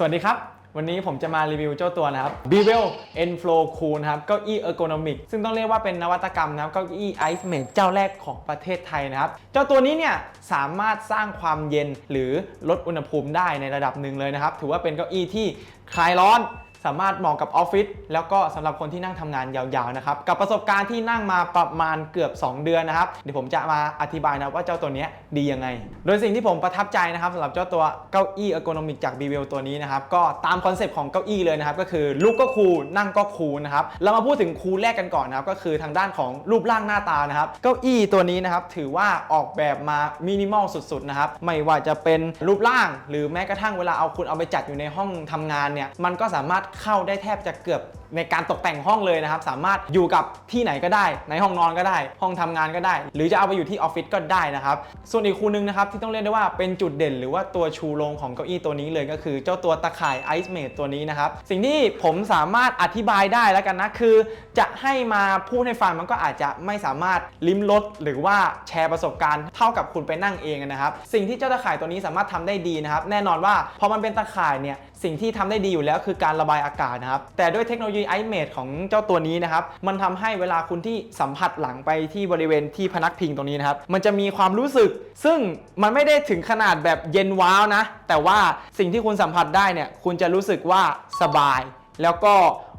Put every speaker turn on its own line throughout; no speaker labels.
สวัสดีครับ วันนี้ผมจะมารีวิวเจ้าตัวนะครับ b e v e l Enflow Cool นะครับเก้าอี้ ergonomic ซึ่งต้องเรียกว่าเป็นนวัตกรรมนะครับเก้าอี้ Ice m a t เจ้าแรกของประเทศไทยนะครับ เจ้าตัวนี้เนี่ยสามารถสร้างความเย็นหรือลดอุณหภูมิได้ในระดับหนึ่งเลยนะครับ ถือว่าเป็นเก้าอี้ที่คลายร้อน สามารถเหมาะกับออฟฟิศแล้วก็สำหรับคนที่นั่งทำงานยาวๆนะครับกับประสบการณ์ที่นั่งมาประมาณเกือบ 2 เดือนนะครับเดี๋ยวผมจะมาอธิบายนะว่าเจ้าตัวนี้ดียังไง โดยสิ่งที่ผมประทับใจนะครับสำหรับเจ้าตัวเก้าอี้ ergonomic จาก b ีเวลตัวนี้นะครับก็ตามคอนเซปต์ของเก้าอี้เลยนะครับก็คือลุกก็คูนั่งก็คูนะครับเรามาพูดถึงคูแรกกันก่อนนะครับก็คือทางด้านของรูปร่างหน้าตานะครับเก้าอี้ตัวนี้นะครับถือว่าออกแบบมามินิมอลสุดๆนะครับไม่ว่าจะเป็นรูปร่าง หรือแม้กระทั่งเวลาเอาคุณเอาไปจัดอยู่ในห้องทำงานเนี่ยมันก็สามารถเข้าได้แทบจะเกือบในการตกแต่งห้องเลยนะครับ สามารถอยู่กับที่ไหนก็ได้ ในห้องนอนก็ได้ ห้องทำงานก็ได้ หรือจะเอาไปอยู่ที่ออฟฟิศก็ได้นะครับ ส่วนอีกคู่หนึงนะครับที่ต้องเรียกได้ว่าเป็นจุดเด่น หรือว่าตัวชูโรงของเก้าอี้ตัวนี้เลยก็คือเจ้าตัวตะข่าย Ice Mate ตัวนี้นะครับ สิ่งที่ผมสามารถอธิบายได้แล้วกันนะคือ จะให้มาพูดให้ฟังมันก็อาจจะไม่สามารถลิ้มรสหรือว่าแชร์ประสบการณ์เท่ากับคุณไปนั่งเองนะครับ สิ่งที่เจ้าตะข่ายตัวนี้สามารถทำได้ดีนะครับ แน่นอนว่าพอมันเป็นตะข่ายเนี่ยสิ่งที่ทำได้ดีอยู่แล้วคือการระบายอากาศนะครับแต่ด้วยเทคโนโลยี Ice Mate ของเจ้าตัวนี้นะครับ มันทำให้เวลาคุณที่สัมผัสหลังไปที่บริเวณที่พนักพิงตรงนี้นะครับ มันจะมีความรู้สึก ซึ่งมันไม่ได้ถึงขนาดแบบเย็นว้าวนะ แต่ว่าสิ่งที่คุณสัมผัสได้เนี่ย คุณจะรู้สึกว่าสบาย แล้วก็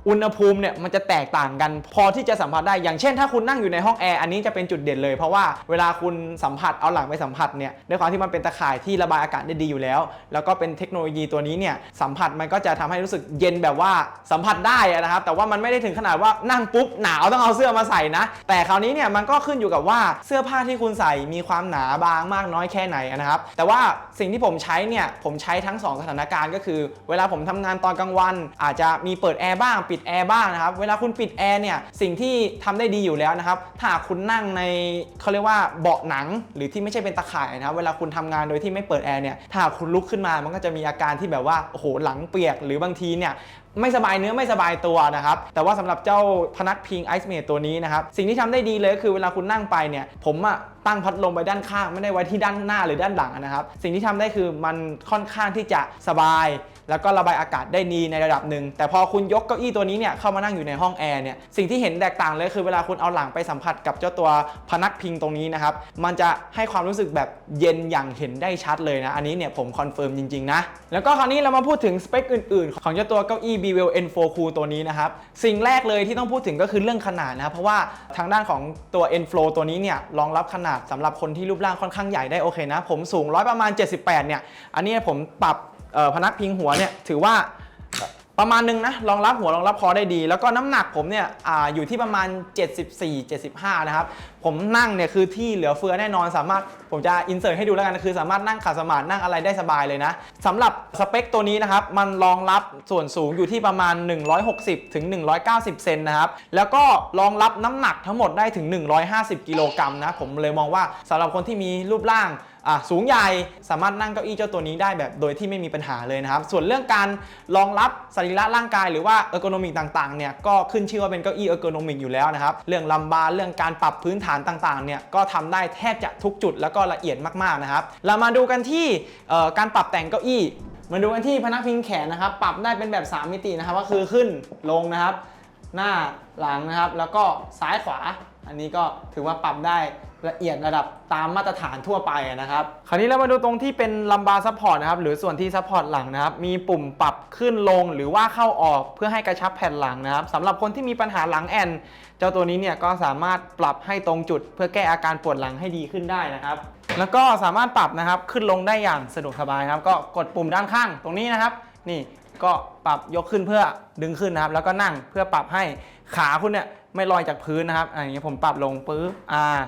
อุณหภูมิเนี่ยมันจะแตกต่างกัน พอที่จะสัมผัสได้อย่างเช่น ถ้าคุณนั่งอยู่ในห้องแอร์อันนี้จะเป็นจุดเด่นเลย เพราะว่าเวลาคุณสัมผัสเอาหลังไปสัมผัสเนี่ยด้วยความที่มันเป็นตะข่ายที่ระบายอากาศได้ดีอยู่แล้ว แล้วก็เป็นเทคโนโลยีตัวนี้เนี่ยสัมผัสมันก็จะทำให้รู้สึกเย็นแบบว่าสัมผัสได้นะครับแต่ว่ามันไม่ได้ถึงขนาดว่านั่งปุ๊บหนาวต้องเอาเสื้อมาใส่นะ แต่คราวนี้เนี่ยมันก็ขึ้นอยู่กับว่าเสื้อผ้าที่คุณใส่มีความหนาบางมากน้อยแค่ไหนนะครับแต่ว่าสิ่งที่ผมใช้เนี่ยผมใช้ทั้งสองสถานการณ์ก็คือ เวลาผมทำงานตอนกลางวัน อาจจะมีเปิดแอร์บ้างปิดแอร์บ้างนะครับ เวลาคุณปิดแอร์เนี่ยสิ่งที่ทำได้ดีอยู่แล้วนะครับ ถ้าคุณนั่งในเขาเรียกว่าเบาะหนังหรือที่ไม่ใช่เป็นตะข่ายนะครับ เวลาคุณทำงานโดยที่ไม่เปิดแอร์เนี่ยถ้าคุณลุกขึ้นมามันก็จะมีอาการที่แบบว่าโอ้โหหลังเปียก หรือบางทีเนี่ยไม่สบายเนื้อไม่สบายตัวนะครับ แต่ว่าสำหรับเจ้าพนักพิงไอซ์เม e ตัวนี้นะครับ สิ่งที่ทำได้ดีเลยก็คือเวลาคุณนั่งไปเนี่ย ผมอะตั้งพัดลมไปด้านข้าง ไม่ได้ไว้ที่ด้านหน้าหรือด้านหลังนะครับ สิ่งที่ทำได้คือมันค่อนข้างที่จะสบาย แล้วก็ระบายอากาศได้ดีในระดับหนึ่ง แต่พอคุณยกเก้าอี้ตัวนี้เนี่ยเข้ามานั่งอยู่ในห้องแอร์เนี่ยสิ่งที่เห็นแตกต่างเลยคือเวลาคุณเอาหลังไปสัมผัสกับเจ้าตัวพนักพิงตรงนี้นะครับมันจะให้ความรู้สึกแบบเย็นอย่างเห็นได้ชัดเลยนะอันนี้เนี่ยผมคอนเฟิร์มจริงๆนะแล้วก็คราวนี้เรามาพูดถึงสเปคอื่นๆ ของเจ้าตัวเก้าอี้ b w e l N4 Cool ตัวนี้นะครับสิ่งแรกเลยที่ต้องพูดถึงก็คือเรื่องขนาดนะครับเพราะว่าทางด้านของตัว N-Flow ตัวนี้เนี่ยรองรับขนาดสำหรับคนที่รูปร่างค่อนข้างใหญ่ได้โอเคนะผมสูงร้อยประมาณ 78เนี่ยอันนี้ผมปรับ พนักพิงหัวเนี่ยถือว่าประมาณนึงนะรองรับหัวรองรับคอได้ดี แล้วก็น้ำหนักผมเนี่ยออยู่ที่ประมาณ 74-75 นะครับผมนั่งเนี่ยคือที่เหลือเฟือแน่นอนสามารถผมจะอินเสิร์ตให้ดูแล้วกันคือสามารถนั่งขัดสมาธินั่งอะไรได้สบายเลยนะสำหรับสเปคตัวนี้นะครับมันรองรับส่วนสูงอยู่ที่ประมาณ 160ถึง190 เซนนะครับแล้วก็รองรับน้ำหนักทั้งหมดได้ถึง 150 กิโลกรัมนะผมเลยมองว่าสำหรับคนที่มีรูปร่างอะสูงใหญ่สามารถนั่งเก้าอี้เจ้าตัวนี้ได้แบบโดยที่ไม่มีปัญหาเลยนะครับ ส่วนเรื่องการรองรับสรีระร่างกายหรือว่าเออร์โกนมิกต่างๆเนี่ยก็ขึ้นชื่อว่าเป็นเก้าอี้เออร์โกนมิกอยู่แล้วนะครับเรื่องลำบาเรื่องการปรับพื้นฐานต่างๆเนี่ยก็ทำได้แทบจะทุกจุดแล้วก็ละเอียดมากๆนะครับ เรามาดูกันที่การปรับแต่งเก้าอี้มาดูกันที่พนักพิงแขนนะครับ ปรับได้เป็นแบบ 3 มิตินะครับ ก็คือขึ้นลงนะครับ หน้าหลังนะครับ แล้วก็ซ้ายขวา อันนี้ก็ถือว่าปรับได้ ละเอียดระดับตามมาตรฐานทั่วไปนะครับ คราวนี้เรามาดูตรงที่เป็นลัมบาร์ซัพพอร์ตนะครับหรือส่วนที่ซัพพอร์ตหลังนะครับ มีปุ่มปรับขึ้นลงหรือว่าเข้าออกเพื่อให้กระชับแผ่นหลังนะครับสำหรับคนที่มีปัญหาหลังแอนเจ้าตัวนี้เนี่ยก็สามารถปรับให้ตรงจุด เพื่อแก้อาการปวดหลังให้ดีขึ้นได้นะครับ แล้วก็สามารถปรับนะครับขึ้นลงได้อย่างสะดวกสบายครับ ก็กดปุ่มด้านข้างตรงนี้นะครับ นี่ก็ปรับยกขึ้นเพื่อดึงขึ้นนะครับ แล้วก็นั่งเพื่อปรับให้ขาคุณเนี่ยไม่ลอยจากพื้นนะครับอย่างนี้ผมปรับลงปุ๊บอ่า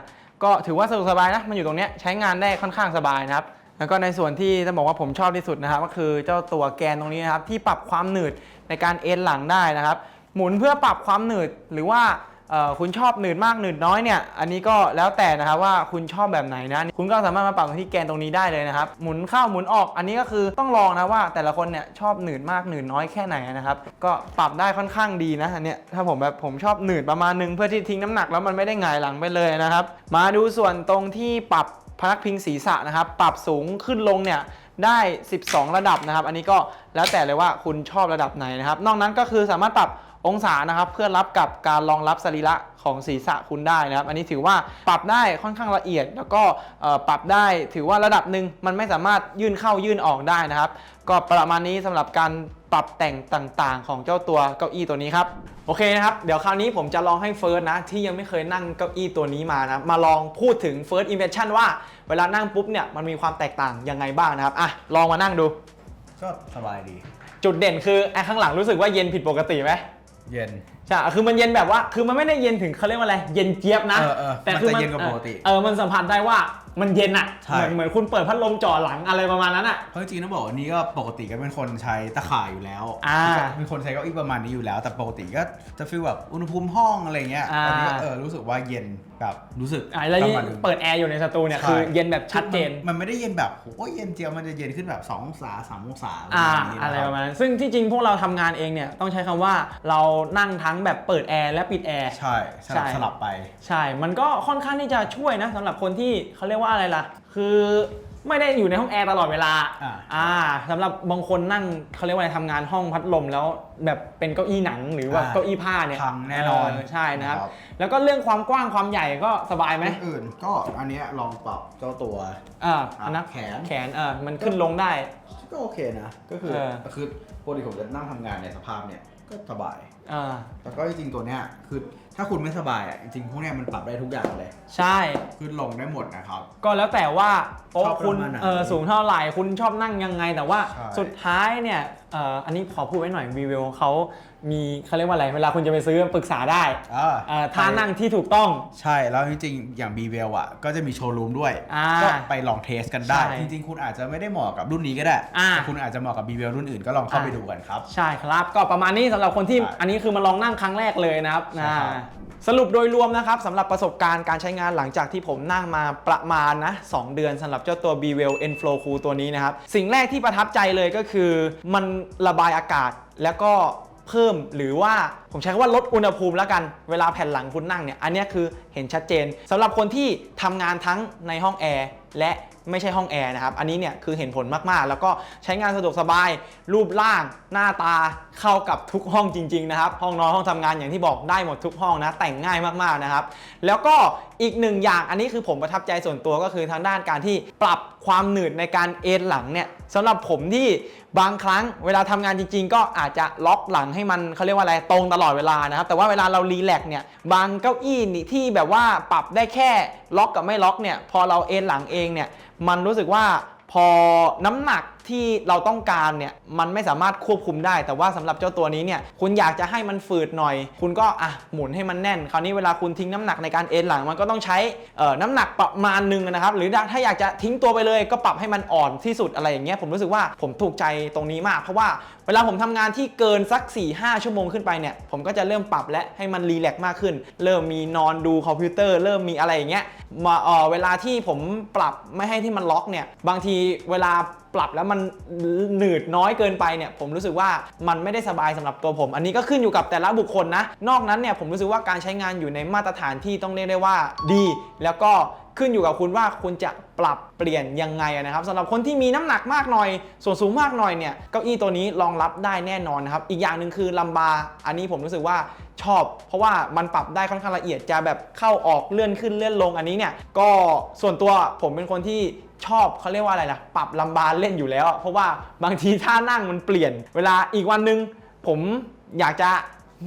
ก็ถือว่าสะดวกสบายนะมันอยู่ตรงเนี้ยใช้งานได้ค่อนข้างสบายนะครับแล้วก็ในส่วนที่จะบอกว่าผมชอบที่สุดนะครับ ก็คือเจ้าตัวแกนตรงนี้นะครับที่ปรับความหนืดในการเอ็นหลังได้นะครับ หมุนเพื่อปรับความหนืดหรือว่า คุณชอบหนืดมากหนืดน้อยเนี่ย อันนี้ก็แล้วแต่นะครับว่าคุณชอบแบบไหนนะ คุณก็สามารถมาปรับที่แกนตรงนี้ได้เลยนะครับ หมุนเข้าหมุนออก อันนี้ก็คือต้องลองนะว่าแต่ละคนเนี่ยชอบหนืดมากหนืดน้อยแค่ไหนนะครับ ก็ปรับได้ค่อนข้างดีนะอันเนี้ยถ้าผมแบบผมชอบหนืดประมาณนึงเพื่อที่ทิ้งน้ำหนักแล้วมันไม่ได้หงายหลังไปเลยนะครับ มาดูส่วนตรงที่ปรับพนักพิงศีรษะนะครับ ปรับสูงขึ้นลงเนี่ยได้ 12 ระดับนะครับ อันนี้ก็แล้วแต่เลยว่าคุณชอบระดับไหนนะครับ นอกนั้นก็คือสามารถปรับ องศานะครับเพื่อรับกับการรองรับสรีระของศีรษะคุณได้นะครับ อันนี้ถือว่าปรับได้ค่อนข้างละเอียด แล้วก็เอ่อปรับได้ถือว่าระดับหนึ่งมันไม่สามารถยื่นเข้ายื่นออกได้นะครับ ก็ประมาณนี้สำหรับการปรับแต่งต่างๆ ของเจ้าตัวเก้าอี้ตัวนี้ครับโอเคนะครับเดี๋ยวคราวนี้ผมจะลองให้เฟิร์สนะที่ยังไม่เคยนั่งเก้าอี้ตัวนี้มานะมาลองพูดถึง First Impression ว่าเวลานั่งปุ๊บเนี่ยมันมีความแตกต่างยังไงบ้างนะครับอะลองมานั่งดู
ก็สบายดี
จุดเด่นคือไอ้ข้างหลังรู้สึกว่าเย็นผิดปกติไหม
เย็น
ใช่ คือมันเย็นแบบว่า คือมันไม่ได้เย็นถึงเขาเรียกว่าอะไร เย็นเจี๊ยบนะ
เออเออ
แต่
มัน
คือ
จะเย็นกว่าปกติ
เออ มันสัมผัสได้ว่ามันเย็นอะ
ใช่
เหมือนเหมือนคุณเปิดพัดลมจ่อหลังอะไรประมาณนั้นอะ
เพราะจริงๆต้องบอกว่านี่ก็ปกติก็เป็นคนใช้ตะข่ายอยู่แล้ว
อ่า
เป็นคนใช้เก้าอี้ประมาณนี้อยู่แล้ว แต่ปกติก็จะฟีลแบบอุณหภูมิห้องอะไรเงี้ย
อ่า
อันนี้ก็เออรู้สึกว่าเย็นแบบรู้สึก
อะแล้วยิ่ง
ประมาณนึง
เปิดแอร์อยู่ในสตูเนี่ย
ใช่
คือเย็นแบบชัดเจน
มันมันไม่ได้เย็นแบบโอ้ยเย็นเจียวมันจะเย็นขึ้นแบบ2องศา3องศา
อ่า
นี้
อะไร
นค
ป
บ
ระมาณนั้นซึ่งที่จริงพวกเราทำงานเองเนี่ยต้องใช้คำว่าเรานั่งทั้งแบบเปิดแอร์และปิดแอร์
ใช่สลับ
ใช่
สลับไป
ใช่ มันก็ค่อนข้างที่จะช่วยนะสำหรับคนที่เขาเรียกว่าอะไรล่ะ คือไม่ได้อยู่ในห้องแอร์ตลอดเวลา
อ่า
อ่าสำหรับบางคนนั่งเขาเรียกว่าอะไรทำงานห้องพัดลมแล้วแบบเป็นเก้าอี้หนังหรือว่า
อ่า
เก้าอี้ผ้าเนี่ย
พังแน่นอน
เใช่นะครับ
นะครับ
แล้วก็เรื่องความกว้างความใหญ่ก็สบายไหม
อื่นก็อันเนี้ยลองปรับเจ้าตัว
อ่าอันนั้น
แขน
แขนเออมันขึ้นลงได้
ก็โอเคนะ ก็คือ
เออ
คือปกติผมจะนั่งทำงานในสภาพเนี่ยก็สบาย
อ่า
แต่ก็จริงๆตัวเนี้ยคือ ถ้าคุณไม่สบายอะจริงๆพวกเนี้ยมันปรับได้ทุกอย่างเลย
ใช่
ขึ้นลงได้หมดนะครับ
ก็แล้วแต่ว่าโต๊ะ
ชอบ
คุณ
ประมาณไหน
เออสูงเท่าไหร่คุณชอบนั่งยังไงแต่ว่า
ใช่
สุดท้ายเนี่ยเอ่ออันนี้ขอพูดไว้หน่อยวีเวลเขา มีเขาเรียกว่าอะไร เวลาคุณจะไปซื้อปรึกษาได้
อ่า
เอ่อท่านั่งที่ถูกต้อง
ใช่ แล้วจริงๆ อย่าง b ีเวลอะ ก็จะมีโชว์รูมด้วย
อ่า
ก็ไปลองเทสกันได้
ใช่
จริงๆ คุณอาจจะไม่ได้เหมาะกับรุ่นนี้ก็ได้
อ่า
แต่คุณอาจจะเหมาะกับ b ีเวลรุ่นอื่นก็ลองเข้า
อ่า
ไปดูกันครับ
ใช่ครับก็ประมาณนี้สำหรับคนที่
ใช่
อันนี้คือมาลองนั่งครั้งแรกเลยนะครับ
ใช่ครับ
อ่าสรุปโดยรวมนะครับสำหรับประสบการณ์การใช้งานหลังจากที่ผมนั่งมาประมาณนะ2เดือนสำหรับเจ้าตัว b w e l Enflow Cool ตัวนี้นะครับ สิ่งแรกที่ประทับใจเลยก็คือ มันระบายอากาศแล้วก็ เพิ่มหรือว่าผมใช้คำว่าลดอุณหภูมิแล้วกันเวลาแผ่นหลังคุณนั่งเนี่ยอันนี้คือเห็นชัดเจนสำหรับคนที่ทำงานทั้งในห้องแอร์และ ไม่ใช่ห้องแอร์นะครับ อันนี้เนี่ยคือเห็นผลมากๆ แล้วก็ใช้งานสะดวกสบาย รูปร่าง หน้าตาเข้ากับทุกห้องจริง ๆ นะครับ ห้องนอนห้องทำงานอย่างที่บอกได้หมดทุกห้องนะ แต่งง่ายมากๆนะครับ แล้วก็อีกหนึ่งอย่างอันนี้คือผมประทับใจส่วนตัวก็คือทางด้านการที่ปรับความหนืดในการเอนหลังเนี่ยสำหรับผมที่บางครั้งเวลาทำงานจริง ๆ ก็อาจจะล็อกหลังให้มันเขาเรียกว่าอะไรตรงตลอดเวลานะครับ แต่ว่าเวลาเรารีแลกเนี่ยบางเก้าอี้ที่แบบว่าปรับได้แค่ล็อกกับไม่ล็อกเนี่ยพอเราเอนหลังเองเนี่ยมันรู้สึกว่าพอน้ำหนักที่เราต้องการเนี่ยมันไม่สามารถควบคุมได้ แต่ว่าสำหรับเจ้าตัวนี้เนี่ยคุณอยากจะให้มันฝืดหน่อย คุณก็อะหมุนให้มันแน่น คราวนี้เวลาคุณทิ้งน้ำหนักในการเอ็นหลังมันก็ต้องใช้เอ่อน้ำหนักประมาณหนึ่งนะครับ หรือถ้าอยากจะทิ้งตัวไปเลยก็ปรับให้มันอ่อนที่สุดอะไรอย่างเงี้ยผมรู้สึกว่าผมถูกใจตรงนี้มาก เพราะว่าเวลาผมทำงานที่เกินสัก 4-5 ชั่วโมงขึ้นไปเนี่ยผมก็จะเริ่มปรับและให้มันรีแลกซ์มากขึ้น เริ่มมีนอนดูคอมพิวเตอร์ เริ่มมีอะไรอย่างเงี้ยมาเออเวลาที่ผมปรับไม่ให้ที่มันล็อกเนี่ยบางทีเวลา ปรับแล้วมันหนืดน้อยเกินไปเนี่ยผมรู้สึกว่ามันไม่ได้สบายสำหรับตัวผม อันนี้ก็ขึ้นอยู่กับแต่ละบุคคลนะ นอกนั้นเนี่ยผมรู้สึกว่าการใช้งานอยู่ในมาตรฐานที่ต้องเรียกได้ว่าดี แล้วก็ ขึ้นอยู่กับคุณว่าคุณจะปรับเปลี่ยนยังไงนะครับสำหรับคนที่มีน้ำหนักมากหน่อย ส่วนสูงมากหน่อยเนี่ยเก้าอี้ตัวนี้รองรับได้แน่นอนนะครับอีกอย่างหนึ่งคือลัมบาร์อันนี้ผมรู้สึกว่าชอบ เพราะว่ามันปรับได้ค่อนข้างละเอียดจะแบบเข้าออกเลื่อนขึ้นเลื่อนลงอันนี้เนี่ยก็ส่วนตัวผมเป็นคนที่ชอบเขาเรียกว่าอะไรล่ะปรับลัมบาร์เล่นอยู่แล้ว เพราะว่าบางทีท่านั่งมันเปลี่ยน เวลาอีกวันหนึงผมอยากจะ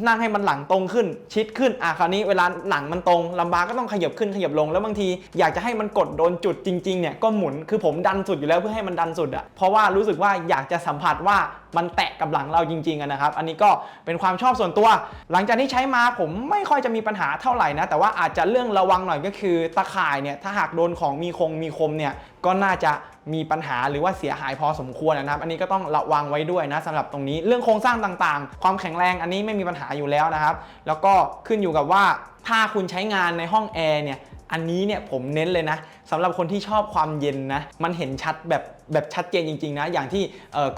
นั่งให้มันหลังตรงขึ้น ชิดขึ้นอะคราวนี้เวลาหลังมันตรงลำบากก็ต้องขยับขึ้นขยับลงแล้วบางทีอยากจะให้มันกดโดนจุดจริงๆเนี่ยก็หมุนคือผมดันสุดอยู่แล้วเพื่อให้มันดันสุดอะเพราะว่ารู้สึกว่าอยากจะสัมผัสว่า มันแตะกับหลังเราจริงๆนะครับ อันนี้ก็เป็นความชอบส่วนตัว หลังจากที่ใช้มาผมไม่ค่อยจะมีปัญหาเท่าไหร่นะ แต่ว่าอาจจะเรื่องระวังหน่อยก็คือตะข่ายเนี่ยถ้าหากโดนของมีคงมีคมเนี่ยก็น่าจะมีปัญหาหรือว่าเสียหายพอสมควรนะครับ อันนี้ก็ต้องระวังไว้ด้วยนะสำหรับตรงนี้เรื่องโครงสร้างต่างๆ ความแข็งแรงอันนี้ไม่มีปัญหาอยู่แล้วนะครับ แล้วก็ขึ้นอยู่กับว่าถ้าคุณใช้งานในห้องแอร์เนี่ย อันนี้เนี่ยผมเน้นเลยนะสำหรับคนที่ชอบความเย็นนะมันเห็นชัดแบบแบบชัดเจนจริงๆนะอย่างที่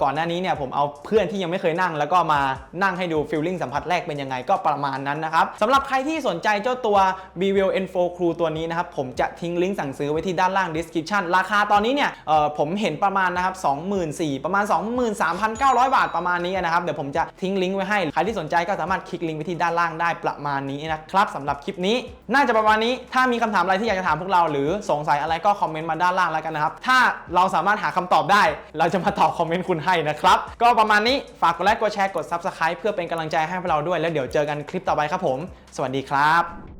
ก่อนหน้านี้เนี่ยผมเอาเพื่อนที่ยังไม่เคยนั่ง แล้วก็มานั่งให้ดูฟีลลิ่งสัมผัสแรกเป็นยังไงก็ประมาณนั้นนะครับสำหรับใครที่สนใจเจ้าตัว b w l N4 Crew ตัวนี้นะครับผมจะทิ้งลิงก์สั่งซื้อไว้ที่ด้านล่าง description ราคาตอนนี้เนี่ยผมเห็นประมาณนะครับ24,000ประมาณ 23,900 บาทประมาณนี้นะครับเดี๋ยวผมจะทิ้งลิงก์ไว้ให้ใครที่สนใจก็สามารถคลิกลิงก์ไปที่ด้านล่างได้ประมาณนี้นะครับสำหรับคลิปนี้ น่าจะประมาณนี้ถ้ามีคำถามอะไรที่อยากจะถามพวกเราหรือสงสัยอะไรก็คอมเมนต์มาด้านล่างแล้วกันนะครับ ถ้าเราสามารถหาคำตอบได้ เราจะมาตอบคอมเมนต์คุณให้นะครับ ก็ประมาณนี้ฝากกดไลค์กดแชร์กด Subscribe เพื่อเป็นกำลังใจให้พวกเราด้วยแล้วเดี๋ยวเจอกันคลิปต่อไปครับผม สวัสดีครับ